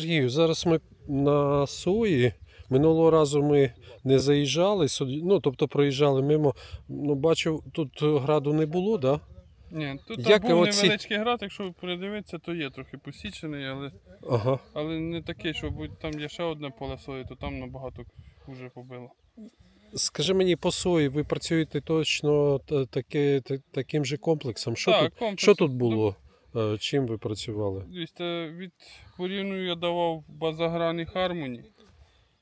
Сергію, зараз ми на сої. Минулого разу ми не заїжджали ну тобто проїжджали мимо. Ну, бачу, тут граду не було, так? Да? Ні, тут Як був оці- невеличкий град, якщо передивитися, то є трохи посічений, але, Ага. але не такий, що будь- там є ще одне поле сої, то там набагато хуже побило. Скажи мені по сої, ви працюєте точно таки, таким же комплексом. Що, так, тут, комплекс. що тут було? Е, Чим ви працювали? Дивіться, від порівнюю я давав базаграні Хармоні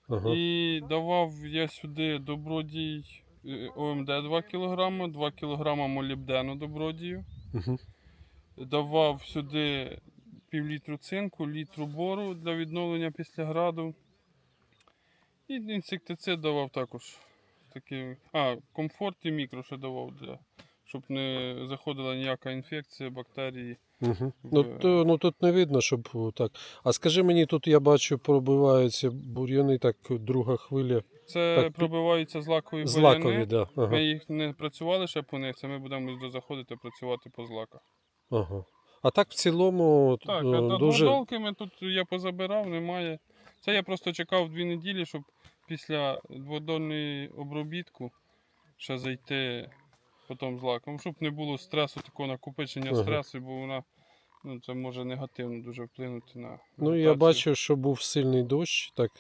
Ага. і давав я сюди добродій е, ОМД 2 кг, 2 кг молібдену добродію. Угу. Давав сюди півлітру цинку, літру бору для відновлення після граду. І інсектицид давав також. Такий, а, комфорт і мікро ще давав, для, щоб не заходила ніяка інфекція, бактерії. Угу. Ну, то, ну тут не видно, щоб так. А скажи мені, тут я бачу, пробиваються бур'яни, так друга хвиля. Це Так, пробиваються злакові Злакові, буряни. да. Ага. Ми їх не працювали ще по них, це ми будемо заходити працювати по злаках. ага. А так в цілому Так, е, а дуже. дводолки ми тут я позабирав, немає. Це я просто чекав дві неділі, щоб після дводольної обробітку ще зайти потім з лаком, щоб не було стресу, такого накопичення Ага. стресу, бо вона ну, це може негативно дуже вплинути на. Ну, я вегетацію. бачив, що був сильний дощ, так.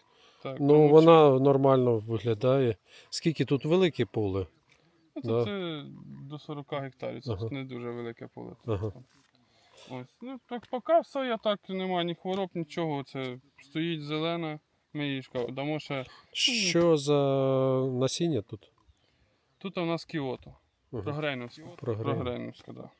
Так, Ну, тому вона нормально виглядає. Скільки тут велике поле? ну, да. це, до 40 гектарів, це Ага. не дуже велике поле. Ага. Ось. Ну, так поки все, я так немає ні хвороб, нічого. Це стоїть зелена. Ми її дамо ще. Що за насіння тут? Тут у нас Кіото. Ага. Прогрейновська. Прогрейн. Прогрейновська, да.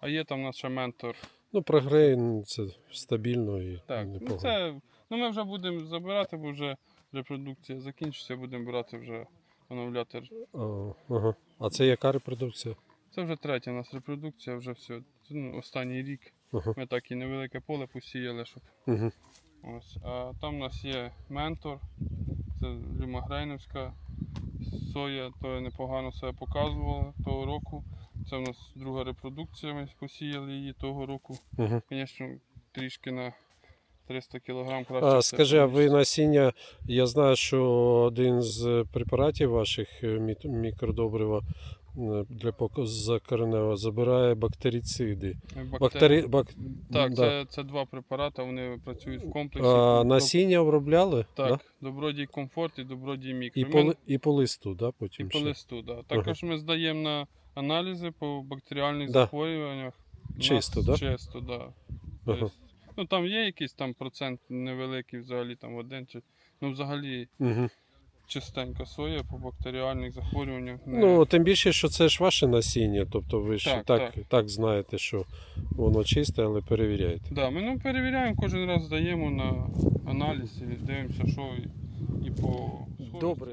А є там ще ментор. Ну, прогрейн це стабільно і Так, непогано. ну це. Ну ми вже будемо забирати, бо вже репродукція закінчиться, будемо брати вже оновляти. А, ага. а це яка репродукція? Це вже третя у нас репродукція, вже все. Ну, останній рік. Ага. Ми так і невелике поле посіяли, щоб. Угу. Ось. А там у нас є ментор, це Люмагрейновська соя, то непогано себе показувала того року. Це в нас друга репродукція, ми посіяли її того року. Угу. Звісно, трішки на 300 кг краще. А, скажи, а ви насіння, я знаю, що один з препаратів ваших е, мікродобрива для показу кореневого забирає бактерициди. Бактери-. Бак... Так, да. це, це два препарати, вони працюють в комплексі. а, насіння обробляли? Так, Да? добродій комфорт і добродій мікро. І, по, і по листу, да, і потім по листу, да. Також ми здаємо на аналізи по бактеріальних Да. захворюваннях. Чисто, нас да? Чисто, да. Ага. Тобто, ну там є якийсь там процент невеликий взагалі там один чи. Ну взагалі Угу. Чистенька соя по бактеріальних захворюваннях. не- Ну, тим більше, що це ж ваше насіння, тобто ви ж Так, так, так. так. знаєте, що воно чисте, але перевіряєте. Да, ми ну, перевіряємо, кожен раз здаємо на аналіз і дивимося, що і, і по. Добре.